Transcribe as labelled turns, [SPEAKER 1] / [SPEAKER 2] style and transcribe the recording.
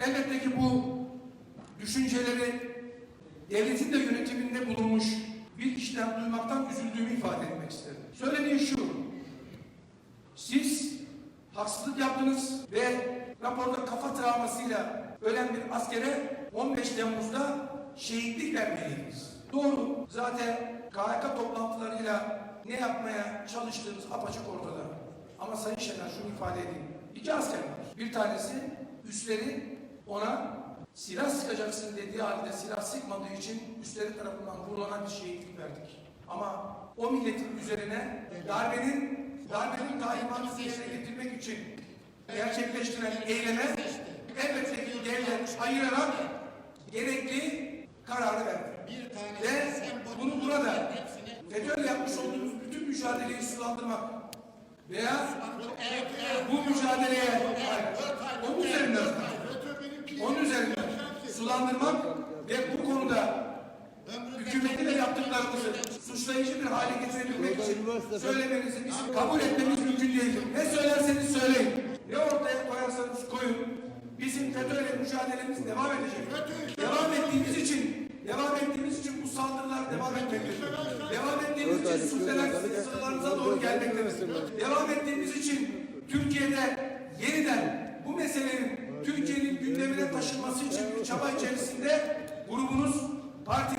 [SPEAKER 1] Elbette ki bu düşünceleri devletin de yönetiminde bulunmuş bir kişiden duymaktan üzüldüğümü ifade etmek isterim. Söylediği şu, siz haksızlık yaptınız ve raporda kafa travmasıyla ölen bir askere 15 Temmuz'da şehitlik vermeliydiniz. Doğru. Zaten KHK toplantılarıyla ne yapmaya çalıştığınız apaçık ortada. Ama Sayın Şener şunu ifade edeyim. İki asker var. Bir tanesi üstleri ona silah sıkacaksın dediği halde silah sıkmadığı için üstleri tarafından vurulanan bir şehitlik verdik. Ama o milletin üzerine darbenin darbenin talimatını yerine getirmek için gerçekleştirilen eyleme elbette ki devlet ayırarak gerekli kararı verdi.
[SPEAKER 2] Bir tane
[SPEAKER 1] Ve bunu burada FETÖ'yle yapmış olduğumuz bütün mücadeleyi sulandırmak veya bu mücadeleye onun üzerinden
[SPEAKER 2] FETÖ benimki.
[SPEAKER 1] onun üzerinden sulandırmak ve bu konuda hükümeti ve yaptıklarımızı suçlayıcı bir hale getirebilmek için söylemenizi bizim kabul etmemiz mümkün değildir. Ne söylerseniz söyleyin, ne ortaya koyarsanız koyun. Bizim FETÖ'yle mücadelemiz devam edecek. Devam ettiğimiz için, devam ettiğimiz için bu saldırılar devam etmektedir. Devam ettiğimiz için suçlanan sınırlarımıza doğru gelmektedir. Devam ettiğimiz için Türkiye'de yeniden bu meselenin Türkiye'nin gündemine taşınması için bir çaba içerisinde grubunuz, partiniz